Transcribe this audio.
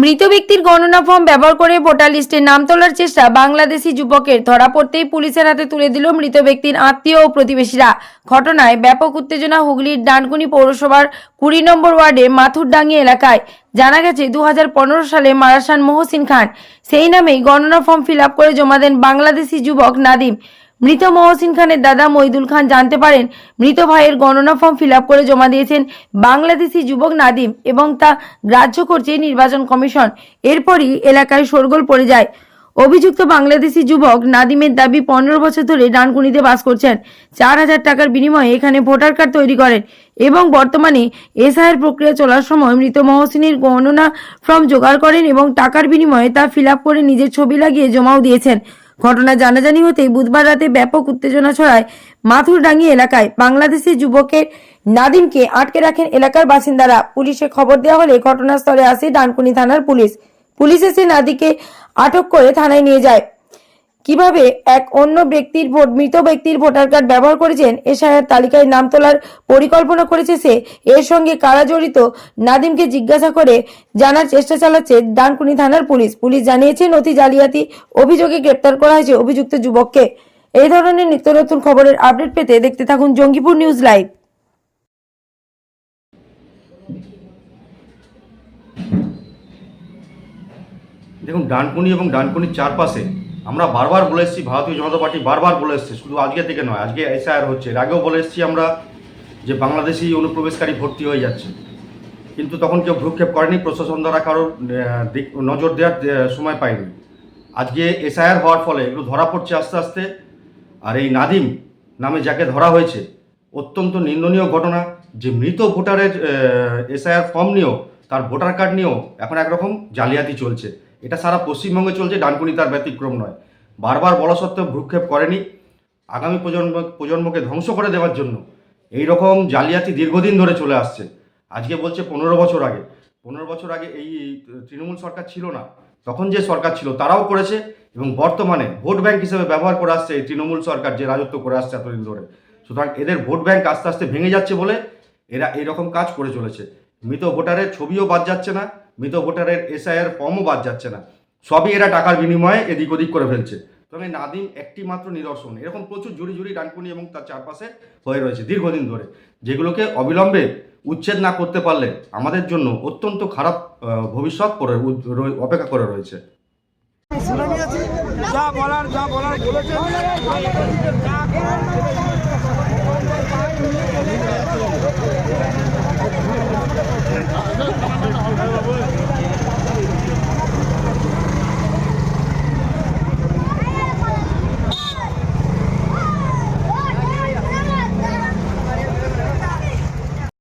মৃত ব্যক্তির গণনা ফর্ম ব্যবহার করে ভোটার লিস্টে নাম তোলার চেষ্টা বাংলাদেশি যুবকের। ধরা পড়তেই পুলিশের হাতে তুলে দিল মৃত ব্যক্তির আত্মীয় ও প্রতিবেশীরা। ঘটনায় ব্যাপক উত্তেজনা হুগলির ডানকুনি পৌরসভার কুড়ি নম্বর ওয়ার্ডে মাথুরডাঙ্গি এলাকায়। জানা গেছে দু হাজার পনেরো সালে মারাসান মোহসিন খান। সেই নামেই গণনা ফর্ম ফিল করে জমা দেন বাংলাদেশি যুবক নাদিম। মৃত মহসিন খানের দাদা মইদুল খান জানতে পারেন, মৃত ভাইয়ের গণনা ফর্ম ফিল করে জমা দিয়েছেন বাংলাদেশি যুবক নাদিম এবং তা গ্রাহ্য করছে নির্বাচন কমিশন। এরপরই এলাকায় শোরগোল পড়ে যায়। অভিযুক্ত বাংলাদেশি যুবক নাদিমের দাবি পনেরো বছর ধরে ডানকুনিতে বাস করছেন। চার হাজার টাকার বিনিময়ে এখানে ভোটার কার্ড তৈরি করেন এবং বর্তমানে এসআইয়ের প্রক্রিয়া চলার সময় মৃত মহসিনের গণনা ফর্ম জোগাড় করেন এবং টাকার বিনিময়ে তা ফিল করে নিজের ছবি লাগিয়ে জমাও দিয়েছেন। ঘটনা জানাজানি হতেই বুধবার রাতে ব্যাপক উত্তেজনা ছড়ায় মাথুরডাঙ্গি এলাকায় বাংলাদেশি যুবকের নাদিমকে আটকে রাখেন এলাকার বাসিন্দারা। পুলিশে খবর দেওয়া হলে ঘটনাস্থলে আসে ডানকুনি থানার পুলিশ। পুলিশ এসে নাদিকে আটক করে থানায় নিয়ে যায়। কীভাবে এক অন্য ব্যক্তির ভোট, মৃত ব্যক্তির ভোটার কার্ড ব্যবহার করেছেন এশায়ার তালিকায় নাম তোলার পরিকল্পনা করেছে সে? এর সঙ্গে কারা জড়িত? নাদিমকে জিজ্ঞাসা করে জানার চেষ্টা চালাচ্ছে ডানকুনি থানার পুলিশ। পুলিশ জানিয়েছে, নথি জালিয়াতি অভিযোগে গ্রেপ্তার করা হয়েছে অভিযুক্ত যুবককে। এই ধরনের নিত্য নতুন খবরের আপডেট পেতে দেখতে থাকুন জঙ্গিপুর নিউজ লাইভ। দেখুন, ডানকুনি এবং ডানকুনির চারপাশে আমরা বারবার বলে এসেছি, ভারতীয় জনতা পার্টি বারবার বলে এসছে, শুধু আজকে থেকে নয়, আজকে এসআইআর হচ্ছে। এর আগেও বলে এসেছি আমরা যে বাংলাদেশি অনুপ্রবেশকারী ভর্তি হয়ে যাচ্ছে। কিন্তু তখন কেউ ভ্রুক্ষেপ করেনি, প্রশাসন দ্বারা কারোর নজর দেওয়ার সময় পায়নি। আজকে এসআইআর হওয়ার ফলে এগুলো ধরা পড়ছে আস্তে আস্তে। আর এই নাদিম নামে যাকে ধরা হয়েছে, অত্যন্ত নিন্দনীয় ঘটনা, যে মৃত ভোটারের এসআইআর ফর্ম নিয়েও, তার ভোটার কার্ড নিয়েও এখন একরকম জালিয়াতি চলছে। এটা সারা পশ্চিমবঙ্গে চলছে, ডানকুনি তার ব্যতিক্রম নয়। বারবার বলা সত্ত্বেও ভ্রুক্ষেপ করেনি আগামী প্রজন্ম, প্রজন্মকে ধ্বংস করে দেওয়ার জন্য। এই রকম জালিয়াতি দীর্ঘদিন ধরে চলে আসছে। আজকে বলছে পনেরো বছর আগে। পনেরো বছর আগে এই তৃণমূল সরকার ছিল না। তখন যে সরকার ছিল, তারাও করেছে এবং বর্তমানে ভোট ব্যাংক হিসেবে ব্যবহার করে আসছে এই তৃণমূল সরকার যে রাজত্ব করে আসছে এতদিন ধরে। সুতরাং এদের ভোট ব্যাংক আস্তে আস্তে ভেঙে যাচ্ছে বলে এরা এইরকম কাজ করে চলেছে। মৃত ভোটারের ছবিও বাদ যাচ্ছে না। মৃত ভোটারের এসআইআর ফর্মও বাদ যাচ্ছে না। সবই এরা টাকার বিনিময়ে এদিক ওদিক করে ফেলছে। তবে নাদিম একটি মাত্র নিদর্শন। এরকম প্রচুর জুড়ি জুড়ি ডানকুনি এবং তার চারপাশে হয়ে রয়েছে দীর্ঘদিন ধরে। যেগুলোকে অবিলম্বে উচ্ছেদ না করতে পারলে আমাদের জন্য অত্যন্ত খারাপ ভবিষ্যৎ করে অপেক্ষা করে রয়েছে। যা বলার যা বলার বলেছেন।